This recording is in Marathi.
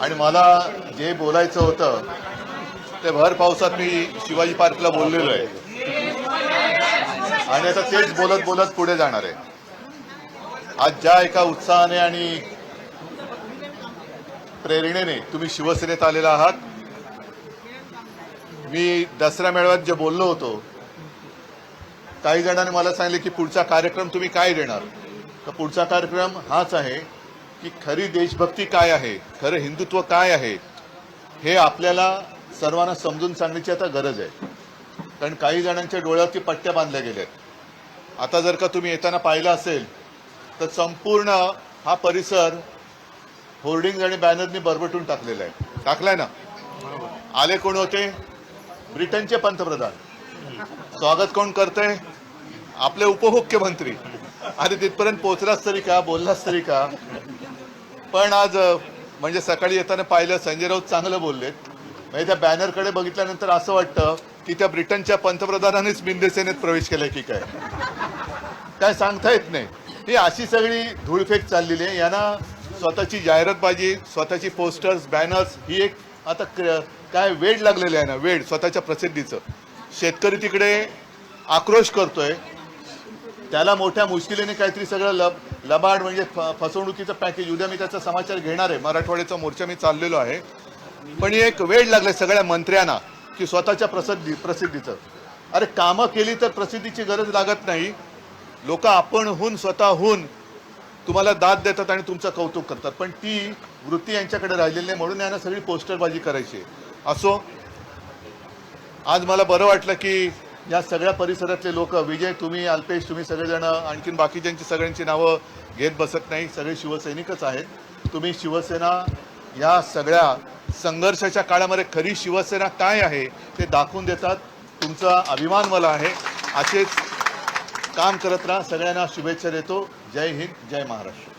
आणि मला जे बोलायचं होतं ते भर पावसात मी शिवाजी पार्कला बोललेलो आहे. आणि आता तेच बोलत बोलत पुढे जाणार आहे. आज ज्या एका उत्साहाने आणि प्रेरणेने तुम्ही शिवसेनेत आलेला आहात मी दसरा मेळाव्यात जे बोललो होतो काही जणांनी मला सांगितले की पुढचा कार्यक्रम तुम्ही काय देणार? तर पुढचा कार्यक्रम हाच आहे. की खरी देशभक्ती काय आहे? खरं हिंदुत्व काय आहे? हे आपल्याला सर्वांना समजून सांगण्याची आता गरज आहे. कारण काही जणांच्या डोळ्यावरती पट्ट्या बांधल्या गेल्यात. आता जर का तुम्ही येताना पाहिलं असेल तर संपूर्ण हा परिसर होर्डिंग आणि बॅनरनी बरबटून टाकलेला आहे. टाकलाय ना? आले कोण होते? ब्रिटनचे पंतप्रधान. स्वागत कोण करते आपले उपमुख्यमंत्री. आधी तिथपर्यंत पोचलाच तरी का बोललाच तरी का? पण आज म्हणजे सकाळी येताना पाहिलं संजय राऊत चांगलं बोललेत. म्हणजे त्या बॅनरकडे बघितल्यानंतर असं वाटतं की त्या ब्रिटनच्या पंतप्रधानांनीच बिंदेसेनेत प्रवेश केलाय की काय? काय सांगता येत नाही. ही अशी सगळी धूळफेक चाललेली आहे. यांना स्वतःची जाहिरातबाजी स्वतःची पोस्टर्स बॅनर्स ही एक आता काय वेड लागलेली आहे ना वेड स्वतःच्या प्रसिद्धीचं. शेतकरी तिकडे आक्रोश करतोय. त्याला मोठ्या मुश्किलीने काहीतरी सगळं लब लबाड म्हणजे फ- फसवणुकीचं पॅकेज उद्या मी त्याचा समाचार घेणार आहे. मराठवाड्याचा मोर्चा मी चाललेलो आहे. पण एक वेळ लागले सगळ्या मंत्र्यांना की स्वतःच्या प्रसिद्धी प्रसिद्धीचं. अरे कामं केली तर प्रसिद्धीची गरज लागत नाही. लोक आपणहून स्वतःहून तुम्हाला दाद देतात आणि तुमचं कौतुक करतात. पण ती वृत्ती यांच्याकडे राहिलेली नाही. म्हणून यांना सगळी पोस्टरबाजी करायची आहे. असो आज मला बरं वाटलं की या सगळ्या परिसरातले लोक विजय तुम्ही अल्पेश तुम्ही सगळेजण आणखीन बाकीच्यांची सगळ्यांची नावं घेत बसत नाही. सगळे शिवसैनिकच आहेत. तुम्ही शिवसेना या सगळ्या संघर्षाच्या काळामध्ये खरी शिवसेना काय आहे ते दाखवून देतात. तुमचा अभिमान मला आहे. असेच काम करत राहा. सगळ्यांना शुभेच्छा देतो. जय हिंद जय महाराष्ट्र.